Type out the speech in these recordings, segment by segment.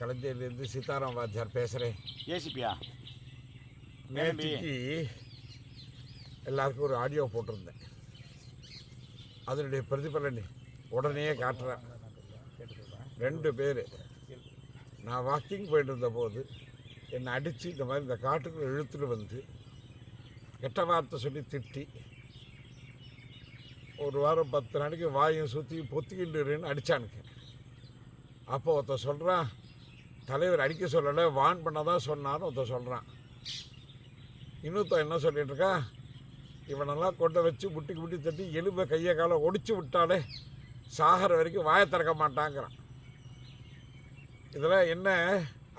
கலைஞர்லேருந்து சீதாராம் வாத்தியார் பேசுகிறேன். ஏசிபியா? நேற்றுக்கு எல்லாருக்கும் ஒரு ஆடியோ போட்டிருந்தேன். அதனுடைய பிரதிபலன் உடனே காட்டுறேன். ரெண்டு பேர். நான் வாக்கிங் போயிட்டு இருந்த போது என்னை அடித்து இந்த மாதிரி இந்த காட்டுக்குள்ள இழுத்துட்டு வந்து கெட்ட வார்த்தை சொல்லி திட்டி ஒரு வாரம் பத்து நாளைக்கு வாயும் சுற்றி பொத்திக்கிட்டுருன்னு அடித்தானுங்க அப்போ ஒருத்தன் சொல்கிறான் தலைவர் அடிக்க சொல்லலை வான் பண்ண தான் சொன்னான்னு ஒருத்தன் சொல்கிறான் இன்னொருத்தன் என்ன சொல்லிட்டு இருக்கா? இவனெல்லாம் கொண்டு வச்சு முட்டிக்கு முட்டி தட்டி எலும்பை கையை காலை ஒடிச்சு விட்டாலே சாகிற வரைக்கும் வாயை திறக்க மாட்டாங்கிறான். இதில் என்ன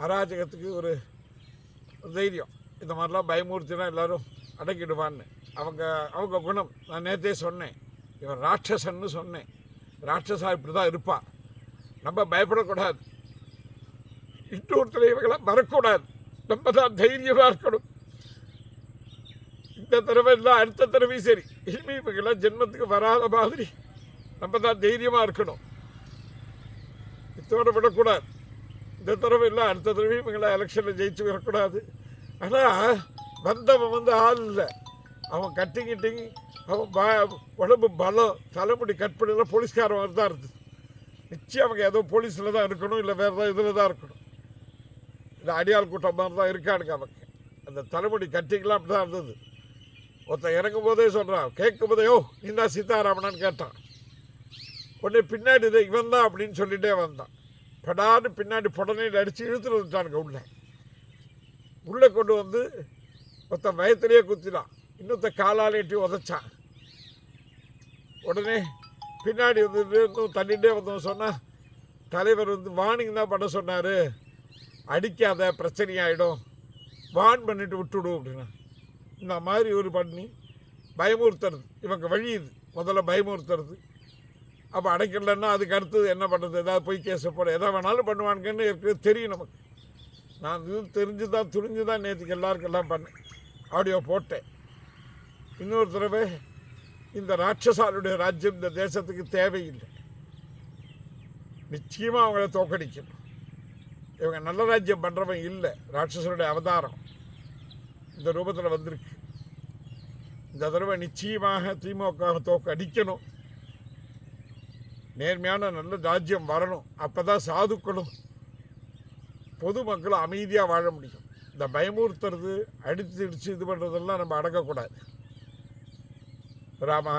அராஜகத்துக்கு ஒரு தைரியம். இந்த மாதிரிலாம் பயமூர்த்தினா எல்லாரும் அடக்கிடுவான்னு. அவங்க அவங்க குணம். நான் நேற்றே சொன்னேன். இவன் ராட்சசன்னு சொன்னேன். ராட்சசா இப்படி தான் இருப்பான் நம்ம பயப்படக்கூடாது. இன்னொரு தலைவர்களாக வரக்கூடாது நம்ம தான் தைரியமாக இருக்கணும். இந்த தடவை இல்லை அடுத்த தடவையும் சரி. இனிமே இவங்கெல்லாம் ஜென்மத்துக்கு வராத மாதிரி நம்ம தான் தைரியமாக இருக்கணும். இத்தோடு விடக்கூடாது. இந்த தடவை இல்லை அடுத்த தடவையும் இவங்களாம் எலெக்ஷனில் ஜெயிச்சு வரக்கூடாது. ஆனால் வந்தவன் வந்து ஆள் இல்லை. அவன் கட்டி அவன் பா உடம்பு பலம் தலைமுடி கட் பண்ணலாம் போலீஸ்காரன் தான் இருந்தது நிச்சயம் அவங்க ஏதோ போலீஸில் தான் இருக்கணும் இல்லை வேறு ஏதாவது இதில் தான் இருக்கணும். இந்த அடியாள் கூட்டம் மாதிரி தான் இருக்கானுங்க அவனுக்கு அந்த தலைமுடி கட்டிங்கெலாம் அப்படி தான் இருந்தது. ஒருத்தன் இறங்கும் போதே சொல்கிறான் கேட்கும் போதே ஓ நீ சீதாராமனான்னு கேட்டான். உடனே பின்னாடி இதை இவன் தான் அப்படின்னு சொல்லிகிட்டே வந்தான். படான்னு பின்னாடி புடனையில் அடித்து இழுத்துட்டு வந்துட்டானுங்க உள்ளே. உள்ளே கொண்டு வந்து ஒருத்தன் வயத்திலேயே குத்தினான். இன்னொருத்த காலாலேட்டி உதச்சான். உடனே பின்னாடி வந்து தள்ளிகிட்டே வந்தவன் சொன்னால் தலைவர் வந்து வார்னிங் தான் பண்ண சொன்னார். அடிக்காத பிரச்சனையாயிடும். வான் பண்ணிட்டு விட்டுடு அப்படின்னா. இந்த மாதிரி ஒரு பண்ணி பயமுறுத்துறது. இவங்க வழி இது. முதல்ல பயமுறுத்துறது. அப்போ அடைக்கலன்னா அதுக்கு அடுத்தது என்ன பண்ணுறது ஏதாவது போய் கேஸை போட. எதை வேணாலும் பண்ணுவானுங்கன்னு இருக்குது தெரியும் நமக்கு. நான் இது தெரிஞ்சு தான் துணிஞ்சு தான் நேற்றுக்கு எல்லாருக்கும் எல்லாம் பண்ணேன். ஆடியோ போட்டேன். இன்னொரு தடவை இந்த ராட்சசாலுடைய ராஜ்யம் இந்த தேசத்துக்கு தேவையில்லை. நிச்சயமாக அவங்கள தோக்கடிக்கணும் இவங்க நல்ல ராஜ்யம் பண்ணுறவன் இல்லை. ராட்சசனுடைய அவதாரம் இந்த ரூபத்தில் வந்திருக்கு. இந்த தடவை நிச்சயமாக திமுக தோக்க அடிக்கணும். நேர்மையான நல்ல ராஜ்யம் வரணும். அப்போ தான் சாதுக்களும் பொதுமக்களும் அமைதியாக வாழ முடியும். இந்த பயமுறுத்துறது அடித்து இடித்து இது பண்ணுறதெல்லாம் நம்ம அடக்கக்கூடாது. ராமா